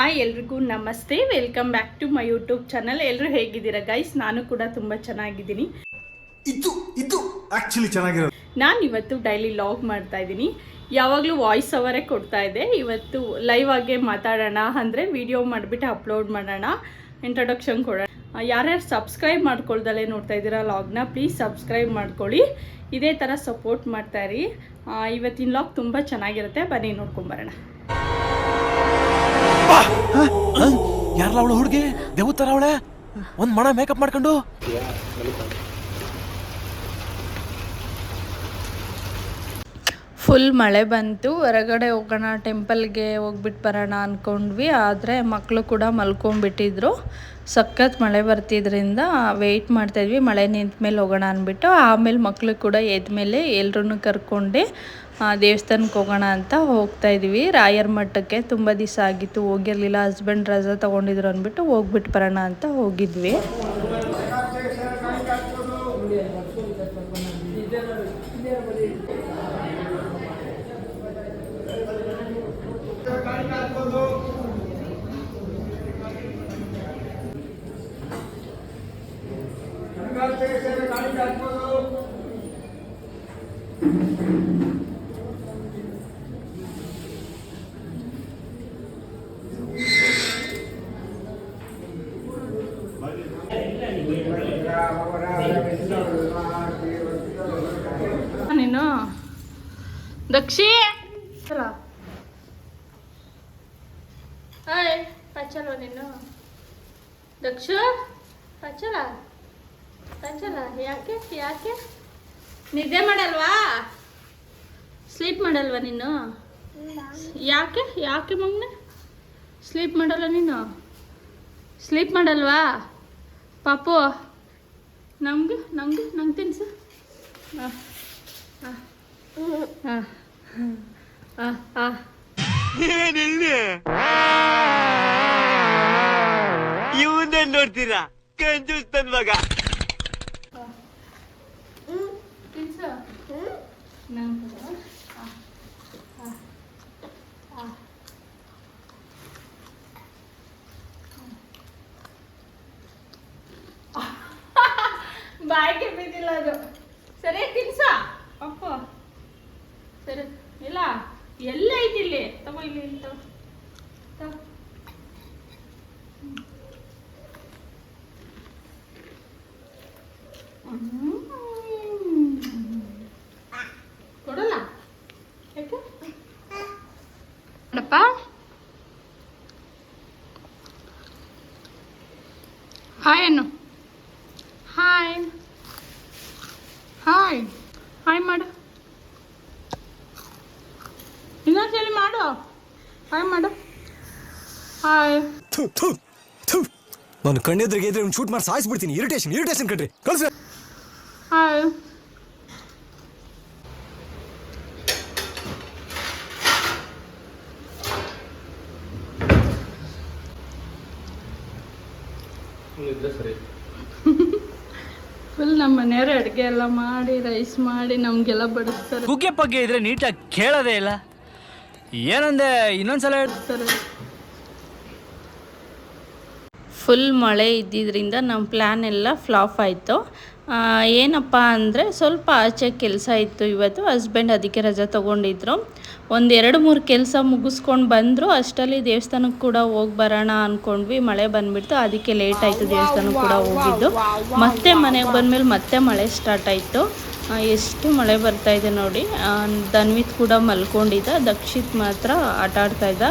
Hi ಎಲ್ರಿಗೂ ನಮಸ್ತೆ. Welcome back to my YouTube channel ಎಲ್ಲರೂ ಹೇಗಿದ್ದೀರಾ? ಗೈಸ್ ನಾನು ಕೂಡ ತುಂಬ ಚೆನ್ನಾಗಿದ್ದೀನಿ. ಇದು ಇದು ಆಕ್ಚುಲಿ ಚೆನ್ನಾಗಿರೋದು. ನಾನು ಇವತ್ತು ಡೈಲಿ ಲಾಗ್ ಮಾಡ್ತಾ ಇದ್ದೀನಿ. ಯಾವಾಗಲೂ ವಾಯ್ಸ್ ಅವರೇ ಕೊಡ್ತಾ ಇದೆ. ಇವತ್ತು ಲೈವ್ ಆಗೇ ಮಾತಾಡೋಣ ಅಂದರೆ ವಿಡಿಯೋ ಮಾಡಿಬಿಟ್ಟು ಅಪ್ಲೋಡ್ ಮಾಡೋಣ. ಇಂಟ್ರೊಡಕ್ಷನ್ ಕೊಡೋಣ. ಯಾರ್ಯಾರು ಸಬ್ಸ್ಕ್ರೈಬ್ ಮಾಡ್ಕೊಳ್ದಲ್ಲೇ ನೋಡ್ತಾ ಇದ್ದೀರಾ ಲಾಗ್ನ ಪ್ಲೀಸ್ ಸಬ್ಸ್ಕ್ರೈಬ್ ಮಾಡ್ಕೊಳ್ಳಿ. ಇದೇ ಥರ ಸಪೋರ್ಟ್ ಮಾಡ್ತಾಯಿರಿ ಇವತ್ತಿನ ಲಾಗ್ ತುಂಬ ಚೆನ್ನಾಗಿರುತ್ತೆ. ಬನ್ನಿ ನೋಡ್ಕೊಂಬರೋಣ ಯಾರಲ್ಲ ಅವಳು ಹುಡುಗಿ? ದೇವತರ ಅವಳೆ? ಒಂದ್ ಮಣ ಮೇಕಪ್ ಮಾಡ್ಕೊಂಡು? ಫುಲ್ ಮಳೆ ಬಂತು. ಹೊರಗಡೆ ಹೋಗೋಣ ಟೆಂಪಲ್ಗೆ ಹೋಗ್ಬಿಟ್ಟು ಬರೋಣ ಅಂದ್ಕೊಂಡ್ವಿ ಆದರೆ ಮಕ್ಕಳು ಕೂಡ ಮಲ್ಕೊಂಡ್ಬಿಟ್ಟಿದ್ರು. ಸಖತ್ ಮಳೆ ಬರ್ತಿದ್ರಿಂದ ವೆಯ್ಟ್ ಮಾಡ್ತಾಯಿದ್ವಿ ಮಳೆ ನಿಂತ ಮೇಲೆ ಹೋಗೋಣ ಅಂದ್ಬಿಟ್ಟು ಆಮೇಲೆ ಮಕ್ಕಳು ಕೂಡ ಎದ್ದ ಮೇಲೆ ಎಲ್ಲರೂ ಕರ್ಕೊಂಡು. ದೇವಸ್ಥಾನಕ್ಕೆ ಹೋಗೋಣ ಅಂತ ಹೋಗ್ತಾ ಇದ್ವಿ ರಾಯರ ಮಠಕ್ಕೆ ತುಂಬ ದಿವಸ ಆಗಿತ್ತು ಹೋಗಿರಲಿಲ್ಲ ಹಸ್ಬೆಂಡ್ ರಜಾ ತೊಗೊಂಡಿದ್ರು ಅಂದ್ಬಿಟ್ಟು ಹೋಗ್ಬಿಟ್ಟು ಬರೋಣ ಅಂತ ಹೋಗಿದ್ವಿ. ನೀನು ದಕ್ಷಿ? ಹಾಯ್ ಪಚ್ಚಲ್ವ ನೀನು? ದಕ್ಷ? ಪಚ್ಚಲ ಪಚ್ಚಲ ಯಾಕೆ ಯಾಕೆ? ನಿದ್ದೆ ಮಾಡಲ್ವಾ? ಸ್ಲೀಪ್ ಮಾಡಲ್ವಾ ನೀನು? ಯಾಕೆ ಯಾಕೆ ಮಗನೆ? ಸ್ಲೀಪ್ ಮಾಡಲ್ಲ ನೀನು? ಸ್ಲೀಪ್ ಮಾಡಲ್ವಾ? ಪಾಪು ನಮ್ಗೆ ನಮ್ಗೆ ನಂಗೆ ತಿನ್ಸು. ಹಾಂ ಹಾಂ ಹಾಂ ಹಾಂ ಇವನ್ನೇ ನೋಡ್ತೀರಾ? ಕಂಜೂಸ್ ನನ್ ಮಗ. ಬಾಯ್ಗೆ ಬಿದ್ದಿಲ್ಲ ಅದು ಸರಿ ತಿನ್ಸ ಅಪ್ಪ ಸರಿ ಇಲ್ಲ ಎಲ್ಲ ಐತಿ ಇಲ್ಲಿ. ತಗೋ ಇಲ್ಲಿ ಕೊಡಲ್ಲ? ಯಾಕೆ? ನೋಡಪ್ಪ. ಹಾಯ್ ಅನ್ನು. ಹಾಯ್ ಹಾಯ್ ಹಾಯ್ ಮಾಡು. ಇನ್ನೊಂದ್ಸಲಿ ಮಾಡು. ಹಾಯ್ ಮಾಡು. ಹಾಯ್. ನಾನು ಕಣ್ಣೆದ್ರಿಗೆ ಇದ್ರೆ ಶೂಟ್ ಮಾಡಿ ಸಾಯಿಸ್ಬಿಡ್ತೀನಿ ಇರಿಟೇಷನ್ ಇರಿಟೇಷನ್ ಕಣ್ರಿ. ಕಳ್ಸ ಹಾಯ್. ಫುಲ್ ನಮ್ಮ ಮನೆಯವ್ರ ಅಡುಗೆ ಎಲ್ಲ ಮಾಡಿ ರೈಸ್ ಮಾಡಿ ನಮಗೆಲ್ಲ ಬಡಿಸ್ತಾರೆ. ಕುಕ್ಕೆ ಪಗ್ಗೆ ಇದ್ರೆ ನೀಟಾಗಿ ಕೇಳೋದೇ ಇಲ್ಲ. ಏನಂದೆ? ಇನ್ನೊಂದ್ಸಲ ಹೇಳ್ತಾರೆ ಫುಲ್ ಮಳೆ ಇದ್ದಿದ್ದರಿಂದ ನಮ್ಮ ಪ್ಲ್ಯಾನ್ ಎಲ್ಲ ಫ್ಲಾಪ್ ಆಯಿತು. ಏನಪ್ಪ ಅಂದರೆ ಸ್ವಲ್ಪ ಆಚೆ ಕೆಲಸ ಇತ್ತು ಇವತ್ತು. ಹಸ್ಬೆಂಡ್ ಅದಕ್ಕೆ ರಜೆ ತೊಗೊಂಡಿದ್ರು. ಒಂದು ಎರಡು ಮೂರು ಕೆಲಸ ಮುಗಿಸ್ಕೊಂಡು ಬಂದರು. ಅಷ್ಟರಲ್ಲಿ ದೇವಸ್ಥಾನಕ್ಕೆ ಕೂಡ ಹೋಗಿ ಬರೋಣ ಅಂದ್ಕೊಂಡ್ವಿ ಮಳೆ ಬಂದುಬಿಡ್ತು. ಅದಕ್ಕೆ ಲೇಟ್ ಆಯಿತು ದೇವಸ್ಥಾನಕ್ಕೆ ಕೂಡ ಹೋಗಿದ್ದು. ಮತ್ತೆ ಮನೆಗೆ ಬಂದಮೇಲೆ ಮತ್ತೆ ಮಳೆ ಸ್ಟಾರ್ಟ್ ಆಯಿತು. ಎಷ್ಟು ಮಳೆ ಬರ್ತಾ ಇದೆ ನೋಡಿ. ಧನ್ವಿತ್ ಕೂಡ ಮಲ್ಕೊಂಡಿದ್ದ. ದಕ್ಷಿತ್ ಮಾತ್ರ ಆಟ ಆಡ್ತಾ ಇದ್ದ.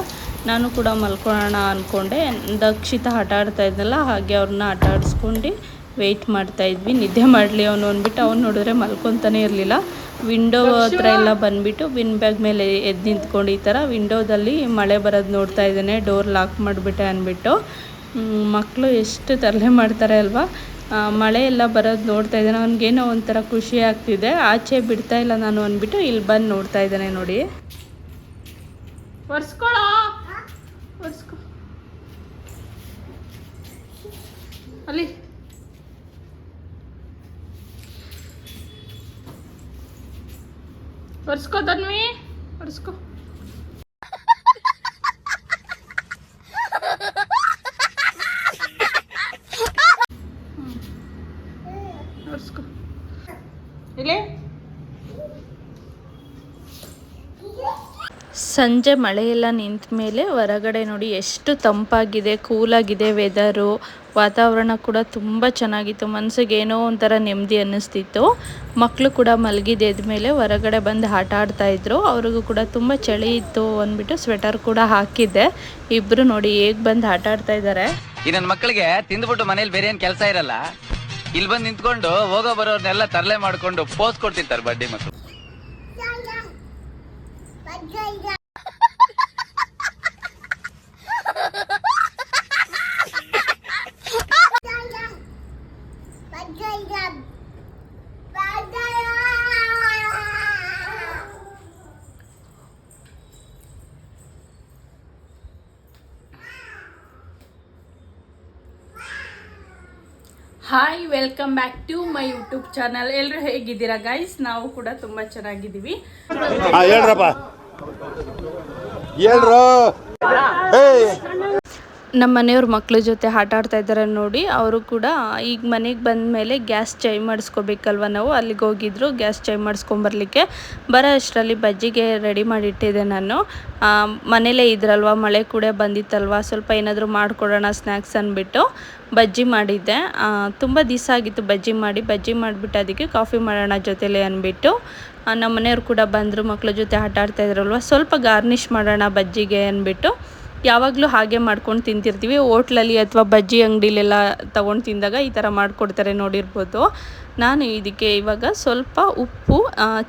ನಾನು ಕೂಡ ಮಲ್ಕೊಳ್ಳೋಣ ಅಂದ್ಕೊಂಡೆ ದಕ್ಷಿತ ಆಟ ಆಡ್ತಾ ಹಾಗೆ ಅವ್ರನ್ನ ಆಟ ಆಡಿಸ್ಕೊಂಡು ವೆಯ್ಟ್ ಮಾಡ್ತಾ ಇದ್ವಿ. ನಿದ್ದೆ ಮಾಡಲಿ ಅವನು ಅಂದ್ಬಿಟ್ಟು ಅವ್ನು ನೋಡಿದ್ರೆ ಮಲ್ಕೊತಾನೆ ಇರಲಿಲ್ಲ. ವಿಂಡೋ ಹತ್ರ ಎಲ್ಲ ಬಂದ್ಬಿಟ್ಟು ವಿನ್ ಬ್ಯಾಗ್ ಮೇಲೆ ಎದ್ದು ನಿಂತ್ಕೊಂಡು ಈ ಥರ ವಿಂಡೋದಲ್ಲಿ ಮಳೆ ಬರೋದು ನೋಡ್ತಾ ಇದ್ದಾನೆ. ಡೋರ್ ಲಾಕ್ ಮಾಡಿಬಿಟ್ಟೆ ಅಂದ್ಬಿಟ್ಟು. ಮಕ್ಕಳು ಎಷ್ಟು ತರಲೆ ಮಾಡ್ತಾರೆ ಅಲ್ವಾ? ಮಳೆ ಎಲ್ಲ ಬರೋದು ನೋಡ್ತಾ ಇದ್ದಾನೆ. ಅವ್ನಿಗೇನೋ ಒಂಥರ ಖುಷಿ ಆಗ್ತಿದೆ. ಆಚೆ ಬಿಡ್ತಾ ಇಲ್ಲ ನಾನು ಅಂದ್ಬಿಟ್ಟು ಇಲ್ಲಿ ಬಂದು ನೋಡ್ತಾ ಇದ್ದಾನೆ ನೋಡಿ. ಒರ್ಸ್ಕೊಳೋ? ಒರ್ಸ್ಕೊ. ಅಲ್ಲಿ. ಒರ್ಸ್ಕೊ ತನ್ವಿ ಇಲ್ಲಿ ಸಂಜೆ ಮಳೆಯೆಲ್ಲ ನಿಂತ ಮೇಲೆ ಹೊರಗಡೆ ನೋಡಿ ಎಷ್ಟು ತಂಪಾಗಿದೆ ಕೂಲಾಗಿದೆ ವೆದರು ವಾತಾವರಣ ಕೂಡ ತುಂಬ ಚೆನ್ನಾಗಿತ್ತು. ಮನಸ್ಸಿಗೆ ಏನೋ ಒಂಥರ ನೆಮ್ಮದಿ ಅನ್ನಿಸ್ತಿತ್ತು. ಮಕ್ಕಳು ಕೂಡ ಮಲಗಿದ ಮೇಲೆ ಹೊರಗಡೆ ಬಂದು ಆಟ ಆಡ್ತಾಯಿದ್ರು ಅವ್ರಿಗೂ ಕೂಡ ತುಂಬ ಚಳಿ ಇತ್ತು ಅಂದ್ಬಿಟ್ಟು ಸ್ವೆಟರ್ ಕೂಡ ಹಾಕಿದ್ದೆ. ಇಬ್ಬರು ನೋಡಿ ಹೇಗೆ ಬಂದು ಆಟ ಆಡ್ತಾ ಇದ್ದಾರೆ ಈ ನನ್ ಮಕ್ಕಳಿಗೆ ತಿಂದ್ಬಿಟ್ಟು ಮನೇಲಿ ಬೇರೆ ಏನು ಕೆಲಸ ಇರಲ್ಲ. ಇಲ್ಲಿ ಬಂದು ನಿಂತ್ಕೊಂಡು ಹೋಗೋ ಬರೋರ್ನೆಲ್ಲ ತರಲೆ ಮಾಡಿಕೊಂಡು ಪೋಸ್ ಕೊಡ್ತಿರ್ತಾರೆ ಬಡ್ಡಿ ಮಕ್ಕಳು hi welcome back to my YouTube channel ಎಲ್ಲರೂ ಹೇಗಿದ್ದೀರಾ ಗೈಸ್ ನಾವು ಕೂಡ ತುಂಬಾ ಚೆನ್ನಾಗಿದ್ದೀವಿ. ಹೇಳ್ರಪ್ಪ. ಹೇಳ್ರು. ನಮ್ಮ ಮನೆಯವ್ರ ಮಕ್ಳ ಜೊತೆ ಆಟ ಆಡ್ತಾ ಇದ್ದಾರೆ ನೋಡಿ, ಅವರು ಕೂಡ ಈಗ ಮನೆಗೆ ಬಂದ ಮೇಲೆ ಗ್ಯಾಸ್ ಚೈ ಮಾಡಿಸ್ಕೋಬೇಕಲ್ವ ನಾವು? ಅಲ್ಲಿಗೆ ಹೋಗಿದ್ರು, ಗ್ಯಾಸ್ ಚೈ ಮಾಡಿಸ್ಕೊಂಬರ್ಲಿಕ್ಕೆ. ಬರೋ ಅಷ್ಟರಲ್ಲಿ ಬಜ್ಜಿಗೆ ರೆಡಿ ಮಾಡಿಟ್ಟಿದ್ದೆ ನಾನು. ಮನೇಲೇ ಇದ್ರಲ್ವ, ಮಳೆ ಕೂಡ ಬಂದಿತ್ತಲ್ವ, ಸ್ವಲ್ಪ ಏನಾದರೂ ಮಾಡಿಕೊಡೋಣ ಸ್ನ್ಯಾಕ್ಸ್ ಅಂದ್ಬಿಟ್ಟು ಬಜ್ಜಿ ಮಾಡಿದ್ದೆ. ತುಂಬ ದಿವಸ ಆಗಿತ್ತು ಬಜ್ಜಿ ಮಾಡಿ, ಬಜ್ಜಿ ಮಾಡಿಬಿಟ್ಟು ಅದಕ್ಕೆ ಕಾಫಿ ಮಾಡೋಣ ಜೊತೆಲೆ ಅಂದ್ಬಿಟ್ಟು ನಮ್ಮ ಮನೆಯವ್ರು ಕೂಡ ಬಂದರು ಮಕ್ಳ ಜೊತೆ ಆಟ ಆಡ್ತಾ ಇದ್ರಲ್ವ, ಸ್ವಲ್ಪ ಗಾರ್ನಿಷ್ ಮಾಡೋಣ ಬಜ್ಜಿಗೆ ಅಂದ್ಬಿಟ್ಟು. ಯಾವಾಗಲೂ ಹಾಗೆ ಮಾಡ್ಕೊಂಡು ತಿಂತಿರ್ತೀವಿ. ಹೋಟ್ಲಲ್ಲಿ ಅಥವಾ ಬಜ್ಜಿ ಅಂಗಡಿಲೆಲ್ಲ ತೊಗೊಂಡು ತಿಂದಾಗ ಈ ಥರ ಮಾಡಿಕೊಡ್ತಾರೆ ನೋಡಿರ್ಬೋದು. ನಾನು ಇದಕ್ಕೆ ಇವಾಗ ಸ್ವಲ್ಪ ಉಪ್ಪು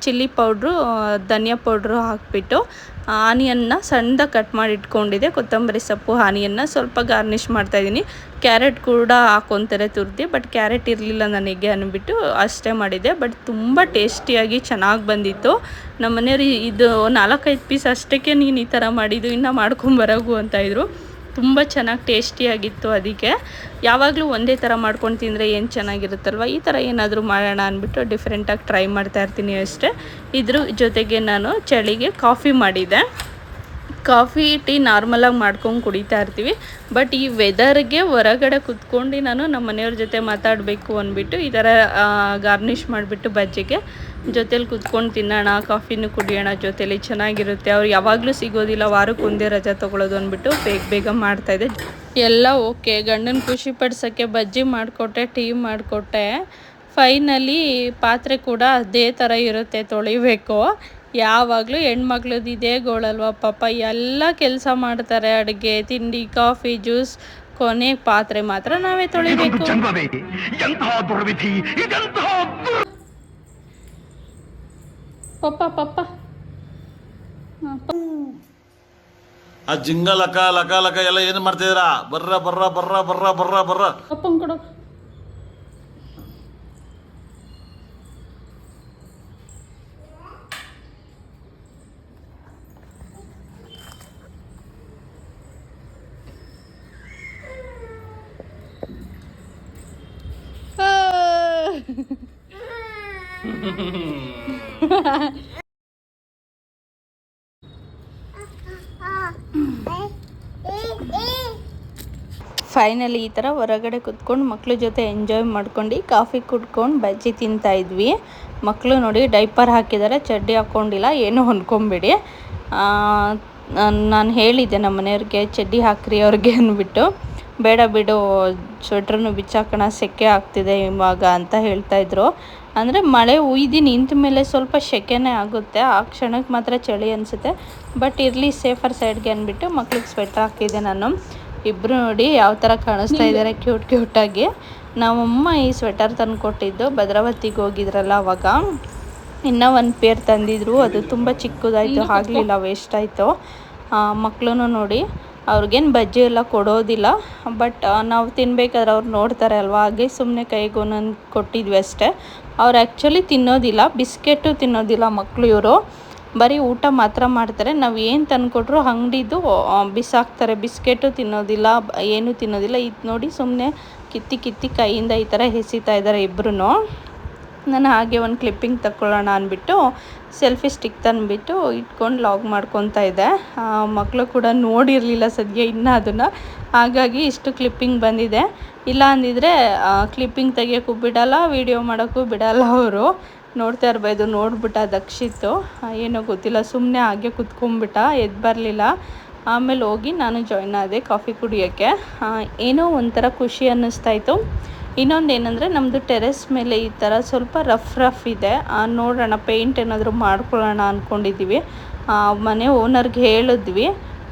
ಚಿಲ್ಲಿ ಪೌಡ್ರು ಧನಿಯಾ ಪೌಡ್ರು ಹಾಕಿಬಿಟ್ಟು ಆನಿಯನ್ನ ಸಣ್ಣದ ಕಟ್ ಮಾಡಿ ಇಟ್ಕೊಂಡಿದ್ದೆ ಕೊತ್ತಂಬರಿ ಸೊಪ್ಪು ಆನಿಯನ್ನ ಸ್ವಲ್ಪ ಗಾರ್ನಿಷ್ ಮಾಡ್ತಾಯಿದ್ದೀನಿ ಕ್ಯಾರೆಟ್ ಕೂಡ ಹಾಕೊತಾರೆ ತುರ್ದಿ, ಬಟ್ ಕ್ಯಾರೆಟ್ ಇರಲಿಲ್ಲ ನನಗೆ ಅಂದ್ಬಿಟ್ಟು ಅಷ್ಟೇ ಮಾಡಿದ್ದೆ ಬಟ್ ತುಂಬ ಟೇಸ್ಟಿಯಾಗಿ ಚೆನ್ನಾಗಿ ಬಂದಿತ್ತು. ನಮ್ಮ ಮನೆಯವ್ರು ಇದು ನಾಲ್ಕೈದು ಪೀಸ್ ಅಷ್ಟಕ್ಕೆ ನೀನು ಈ ಥರ ಮಾಡಿದ್ದು, ಇನ್ನೂ ಮಾಡ್ಕೊಂಬರಗು ಅಂತ ಇದ್ರು. ತುಂಬ ಚೆನ್ನಾಗಿ ಟೇಸ್ಟಿಯಾಗಿತ್ತು ಅದಕ್ಕೆ. ಯಾವಾಗಲೂ ಒಂದೇ ಥರ ಮಾಡ್ಕೊಂಡು ತಿಂದರೆ ಏನು ಚೆನ್ನಾಗಿರುತ್ತಲ್ವ? ಈ ಥರ ಏನಾದರೂ ಮಾಡೋಣ ಅಂದ್ಬಿಟ್ಟು ಡಿಫ್ರೆಂಟಾಗಿ ಟ್ರೈ ಮಾಡ್ತಾ ಇರ್ತೀನಿ ಅಷ್ಟೇ. ಇದ್ರ ಜೊತೆಗೆ ನಾನು ಚಳಿಗೆ ಕಾಫಿ ಮಾಡಿದೆ. ಕಾಫಿ ಟೀ ನಾರ್ಮಲಾಗಿ ಮಾಡ್ಕೊಂಡು ಕುಡಿತಾ ಇರ್ತೀವಿ. ಬಟ್ ಈ ವೆದರ್ಗೆ ಹೊರಗಡೆ ಕುತ್ಕೊಂಡು ನಾನು ನಮ್ಮ ಮನೆಯವ್ರ ಜೊತೆ ಮಾತಾಡಬೇಕು ಅಂದ್ಬಿಟ್ಟು ಈ ಥರ ಗಾರ್ನಿಷ್ ಮಾಡಿಬಿಟ್ಟು ಬಜ್ಜಿಗೆ ಜೊತೇಲಿ ಕುತ್ಕೊಂಡು ತಿನ್ನೋಣ, ಕಾಫಿನೂ ಕುಡಿಯೋಣ ಜೊತೇಲಿ ಚೆನ್ನಾಗಿರುತ್ತೆ. ಅವ್ರು ಯಾವಾಗಲೂ ಸಿಗೋದಿಲ್ಲ ವಾರಕ್ಕೆ ಒಂದೇ ರಜೆ ತೊಗೊಳೋದು ಅಂದ್ಬಿಟ್ಟು ಬೇಗ ಬೇಗ ಮಾಡ್ತಾಯಿದ್ದೆ ಎಲ್ಲ ಓಕೆ. ಗಂಡನ ಖುಷಿ ಪಡಿಸೋಕ್ಕೆ ಬಜ್ಜಿ ಮಾಡಿಕೊಟ್ಟೆ ಟೀ ಮಾಡಿಕೊಟ್ಟೆ ಫೈನಲಿ ಪಾತ್ರೆ ಕೂಡ ಅದೇ ಥರ ಇರುತ್ತೆ ತೊಳಿಬೇಕು. ಯಾವಾಗಲೂ ಹೆಣ್ಮಕ್ಳದ್ದು ಇದೇ ಗೋಳಲ್ವ ಪಾಪ. ಎಲ್ಲ ಕೆಲಸ ಮಾಡ್ತಾರೆ ಅಡುಗೆ, ತಿಂಡಿ, ಕಾಫಿ, ಜ್ಯೂಸ್, ಕೊನೆ ಪಾತ್ರೆ ಮಾತ್ರ ನಾವೇ ತೊಳಿಬೇಕು. ಪಪ್ಪ ಪಪ್ಪ ಆ ಜಿಂಗ ಲಕ ಲಕ ಲಕ ಎಲ್ಲ ಏನ್ ಮಾಡ್ತಿದ್ದೀರಾ ಬರ್ರ ಬರ್ರ ಬರ್ರ ಬರ್ರ ಬರ್ರ ಬರ್ರ ಪಪ್ಪನ್ ಕೊಡು ಫೈನಲಿ ಈ ಥರ ಹೊರಗಡೆ ಕುತ್ಕೊಂಡು ಮಕ್ಕಳ ಜೊತೆ ಎಂಜಾಯ್ ಮಾಡ್ಕೊಂಡು ಕಾಫಿ ಕುಡ್ಕೊಂಡು ಬಜ್ಜಿ ತಿಂತಾ ಇದ್ವಿ. ಮಕ್ಕಳು ನೋಡಿ ಡೈಪರ್ ಹಾಕಿದ್ದಾರೆ, ಚಡ್ಡಿ ಹಾಕ್ಕೊಂಡಿಲ್ಲ ಏನೂ ಹೊಂದ್ಕೊಂಬಿಡಿ. ನಾನು ಹೇಳಿದ್ದೆ ನಮ್ಮ ಮನೆಯವ್ರಿಗೆ, ಚಡ್ಡಿ ಹಾಕ್ರಿ ಅವ್ರಿಗೆ ಅಂದ್ಬಿಟ್ಟು. ಬೇಡ ಬಿಡು ಸ್ವೆಟ್ರನ್ನು ಬಿಚ್ಚಾಕೋಣ, ಸೆಕೆ ಆಗ್ತಿದೆ ಇವಾಗ ಅಂತ ಹೇಳ್ತಾಯಿದ್ರು ಅಂದರೆ ಮಳೆ ಉಯ್ದು ನಿಂತ ಮೇಲೆ ಸ್ವಲ್ಪ ಸೆಕೆನೇ ಆಗುತ್ತೆ ಆ ಕ್ಷಣಕ್ಕೆ ಮಾತ್ರ ಚಳಿ ಅನಿಸುತ್ತೆ. ಬಟ್ ಇರಲಿ ಸೇಫರ್ ಸೈಡ್ಗೆ ಅಂದ್ಬಿಟ್ಟು ಮಕ್ಳಿಗೆ ಸ್ವೆಟ್ರ್ ಹಾಕಿದ್ದೆ ನಾನು. ಇಬ್ಬರು ನೋಡಿ ಯಾವ ಥರ ಕಾಣಿಸ್ತಾ ಇದ್ದಾರೆ ಕ್ಯೂಟ್ ಕ್ಯೂಟಾಗಿ ನಮ್ಮಮ್ಮ ಈ ಸ್ವೆಟರ್ ತಂದು ಕೊಟ್ಟಿದ್ದು ಭದ್ರಾವತಿಗೆ ಹೋಗಿದ್ರಲ್ಲ ಅವಾಗ. ಇನ್ನೂ ಒಂದು ಪೇರ್ ತಂದಿದ್ರು ಅದು ತುಂಬ ಚಿಕ್ಕದಾಯಿತು ಆಗಲಿಲ್ಲ ವೇಸ್ಟ್ ಆಯಿತು. ಮಕ್ಕಳು ನೋಡಿ. ಅವ್ರಿಗೇನು ಬಜ್ಜಿ ಎಲ್ಲ ಕೊಡೋದಿಲ್ಲ. ಬಟ್ ನಾವು ತಿನ್ಬೇಕಾದ್ರೆ ಅವ್ರು ನೋಡ್ತಾರೆ ಅಲ್ವಾ? ಹಾಗೆ ಸುಮ್ಮನೆ ಕೈಗೆ ಒಂದೊಂದು ಕೊಟ್ಟಿದ್ವಿ ಅಷ್ಟೇ. ಅವ್ರು ಆ್ಯಕ್ಚುಲಿ ತಿನ್ನೋದಿಲ್ಲ. ಬಿಸ್ಕೆಟು ತಿನ್ನೋದಿಲ್ಲ ಮಕ್ಕಳು ಇವರು. ಬರೀ ಊಟ ಮಾತ್ರ ಮಾಡ್ತಾರೆ. ನಾವು ಏನು ತಂದುಕೊಟ್ರು ಅಂಗಡಿದು ಬಿಸಾಕ್ತಾರೆ. ಬಿಸ್ಕೆಟು ತಿನ್ನೋದಿಲ್ಲ ಏನೂ ತಿನ್ನೋದಿಲ್ಲ. ಇದು ನೋಡಿ ಸುಮ್ಮನೆ ಕಿತ್ತಿ ಕಿತ್ತಿ ಕೈಯಿಂದ ಈ ಥರ ಎಸಿತಾ ಇದ್ದಾರೆ ಇಬ್ಬರೂ ನಾನು ಹಾಗೆ ಒಂದು ಕ್ಲಿಪ್ಪಿಂಗ್ ತಗೊಳ್ಳೋಣ ಅಂದ್ಬಿಟ್ಟು, ಸೆಲ್ಫಿ ಸ್ಟಿಕ್ ತಂದುಬಿಟ್ಟು ಇಟ್ಕೊಂಡು ಲಾಗ್ ಮಾಡ್ಕೊತಾ ಇದ್ದೆ. ಮಕ್ಕಳು ಕೂಡ ನೋಡಿರಲಿಲ್ಲ ಸದ್ಯ ಇನ್ನೂ ಅದನ್ನು. ಹಾಗಾಗಿ ಇಷ್ಟು ಕ್ಲಿಪ್ಪಿಂಗ್ ಬಂದಿದೆ. ಇಲ್ಲ ಅಂದಿದ್ರೆ ಕ್ಲಿಪ್ಪಿಂಗ್ ತೆಗಿಯೋಕ್ಕೂ ಬಿಡಲ್ಲ, ವೀಡಿಯೋ ಮಾಡೋಕ್ಕೂ ಬಿಡಲ್ಲ ಅವರು. ನೋಡ್ತಾ ಇರ್ಬೋದು, ನೋಡ್ಬಿಟ್ಟ ದಕ್ಷಿತ್ತು. ಏನೋ ಗೊತ್ತಿಲ್ಲ ಸುಮ್ಮನೆ ಹಾಗೆ ಕುತ್ಕೊಂಡ್ಬಿಟ್ಟ ಎದ್ದು ಬರಲಿಲ್ಲ. ಆಮೇಲೆ ಹೋಗಿ ನಾನು ಜಾಯ್ನ್ ಆದೆ ಕಾಫಿ ಕುಡಿಯೋಕ್ಕೆ. ಏನೋ ಒಂಥರ ಖುಷಿ ಅನ್ನಿಸ್ತಾ ಇತ್ತು. ಇನ್ನೊಂದು ಏನಂದರೆ ನಮ್ಮದು ಟೆರೆಸ್ ಮೇಲೆ ಈ ಥರ ಸ್ವಲ್ಪ ರಫ್ ರಫ್ ಇದೆ. ನೋಡೋಣ ಪೇಂಟ್ ಏನಾದರೂ ಮಾಡ್ಕೊಳ್ಳೋಣ ಅಂದ್ಕೊಂಡಿದ್ದೀವಿ ಮನೆ ಓನರ್ಗೆ ಹೇಳಿದ್ವಿ.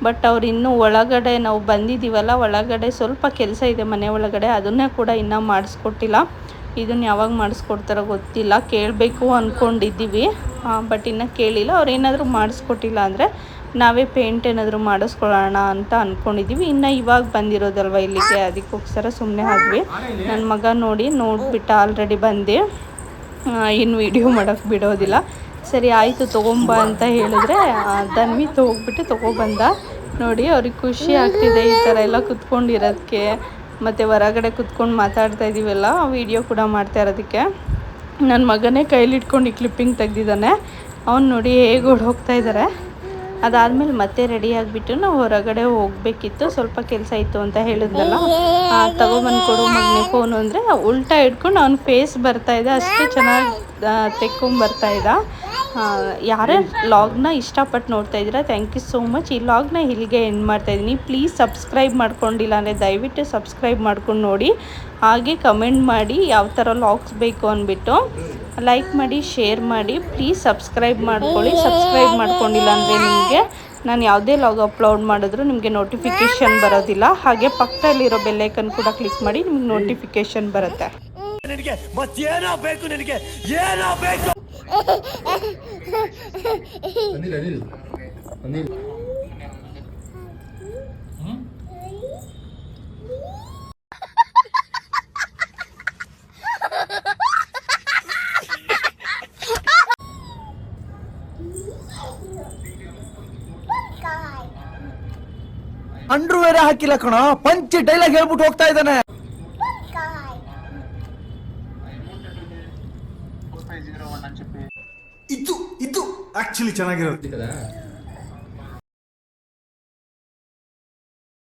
ಬಟ್ ಅವ್ರು ಇನ್ನೂ ಒಳಗಡೆ ನಾವು ಬಂದಿದ್ದೀವಲ್ಲ ಒಳಗಡೆ ಸ್ವಲ್ಪ ಕೆಲಸ ಇದೆ ಮನೆ ಒಳಗಡೆ, ಅದನ್ನೇ ಕೂಡ ಇನ್ನೂ ಮಾಡಿಸ್ಕೊಟ್ಟಿಲ್ಲ. ಇದನ್ನು ಯಾವಾಗ ಮಾಡಿಸ್ಕೊಡ್ತಾರೋ ಗೊತ್ತಿಲ್ಲ. ಕೇಳಬೇಕು ಅಂದ್ಕೊಂಡಿದ್ದೀವಿ ಬಟ್ ಇನ್ನೂ ಕೇಳಿಲ್ಲ. ಅವ್ರು ಏನಾದರೂ ಮಾಡಿಸ್ಕೊಟ್ಟಿಲ್ಲ ಅಂದರೆ ನಾವೇ ಪೇಂಟ್ ಏನಾದರೂ ಮಾಡಿಸ್ಕೊಳ್ಳೋಣ ಅಂತ ಅಂದ್ಕೊಂಡಿದ್ದೀವಿ ಇನ್ನು ಇವಾಗ ಬಂದಿರೋದಲ್ವ ಇಲ್ಲಿಗೆ? ಅದಕ್ಕೋಸ್ಕರ ಸುಮ್ಮನೆ ಆದ್ವಿ. ನನ್ನ ಮಗ ನೋಡಿ ನೋಡಿಬಿಟ್ಟು ಆಲ್ರೆಡಿ ಬಂದೆ. ಇನ್ನು ವಿಡಿಯೋ ಮಾಡೋಕ್ಕೆ ಬಿಡೋದಿಲ್ಲ. ಸರಿ ಆಯಿತು ತೊಗೊಂಬ ಅಂತ ಹೇಳಿದ್ರೆ ಆ, ಧನ್ವಿ ತೊಗೊಬಿಟ್ಟು ತೊಗೊಬಂದ. ನೋಡಿ ಅವ್ರಿಗೆ ಖುಷಿ ಆಗ್ತಿದೆ ಈ ಥರ ಎಲ್ಲ ಕುತ್ಕೊಂಡಿರೋದಕ್ಕೆ. ಮತ್ತು ಹೊರಗಡೆ ಕುತ್ಕೊಂಡು ಮಾತಾಡ್ತಾ ಇದ್ದೀವಲ್ಲ ವಿಡಿಯೋ ಕೂಡ ಮಾಡ್ತಾ ಇರೋದಕ್ಕೆ. ನನ್ನ ಮಗನೇ ಕೈಲಿಟ್ಕೊಂಡು ಈ ಕ್ಲಿಪ್ಪಿಂಗ್ ತೆಗ್ದಿದ್ದಾನೆ. ಅವ್ನು ನೋಡಿ ಹೇಗೆ ಓಡೋಗ್ತಾ ಇದ್ದಾರೆ ಅದಾದಮೇಲೆ ಮತ್ತೆ ರೆಡಿ ಆಗಿಬಿಟ್ಟು ನಾವು ಹೊರಗಡೆ ಹೋಗಬೇಕಿತ್ತು. ಸ್ವಲ್ಪ ಕೆಲಸ ಇತ್ತು ಅಂತ ಹೇಳಿದ್ನಲ್ಲ. ತಗೊಬಂದು ಕೊಡು ಮಗ್ನಿ ಫೋನು ಅಂದರೆ ಉಲ್ಟಾ ಇಟ್ಕೊಂಡು ಅವ್ನ ಫೇಸ್ ಬರ್ತಾ ಇದೆ. ಅಷ್ಟು ಚೆನ್ನಾಗಿ ತೆಕ್ಕೊಂಬರ್ತಾ ಇದ್ದ. ಆ, ಯಾರೇ ಲಾಗ್ನ ಇಷ್ಟಪಟ್ಟು ನೋಡ್ತಾ ಇದ್ದೀರಾ ಥ್ಯಾಂಕ್ ಯು ಸೋ ಮಚ್ ಈ ಲಾಗ್ನ ಇಲ್ಲಿಗೆ ಎಂಡ್ ಮಾಡ್ತಾ ಇದ್ದೀನಿ. ಪ್ಲೀಸ್ ಸಬ್ಸ್ಕ್ರೈಬ್ ಮಾಡ್ಕೊಂಡಿಲ್ಲ ಅಂದರೆ ದಯವಿಟ್ಟು ಸಬ್ಸ್ಕ್ರೈಬ್ ಮಾಡ್ಕೊಂಡು ನೋಡಿ. ಹಾಗೆ ಕಮೆಂಟ್ ಮಾಡಿ ಯಾವ ಥರ ಲಾಗ್ಸ್ ಬೇಕು ಅಂದ್ಬಿಟ್ಟು. ಲೈಕ್ ಮಾಡಿ ಶೇರ್ ಮಾಡಿ ಪ್ಲೀಸ್ ಸಬ್ಸ್ಕ್ರೈಬ್ ಮಾಡ್ಕೊಳ್ಳಿ. ಸಬ್ಸ್ಕ್ರೈಬ್ ಮಾಡ್ಕೊಂಡಿಲ್ಲ ಅಂದರೆ ನಿಮಗೆ ನಾನು ಯಾವುದೇ ಲಾಗ್ ಅಪ್ಲೋಡ್ ಮಾಡಿದ್ರು ನಿಮಗೆ ನೋಟಿಫಿಕೇಷನ್ ಬರೋದಿಲ್ಲ. ಹಾಗೆ ಪಕ್ಕದಲ್ಲಿರೋ ಬೆಲ್ಲೈಕನ್ ಕೂಡ ಕ್ಲಿಕ್ ಮಾಡಿ ನಿಮ್ಗೆ ನೋಟಿಫಿಕೇಷನ್ ಬರುತ್ತೆ. ಮತ್ತೇನೋ ಬೇಕು. ನಿನಗೆ ಏನೋ ಬೇಕು ಅಂಡ್ರು ಬೇರೆ ಹಾಕಿಲ್ಲ ಕಣ ಪಂಚ್ ಡೈಲಾಗ್ ಹೇಳ್ಬಿಟ್ಟು ಹೋಗ್ತಾ ಇದ್ದಾನೆ ಇದು ಚೆನ್ನಾಗಿರುತ್ತೆ.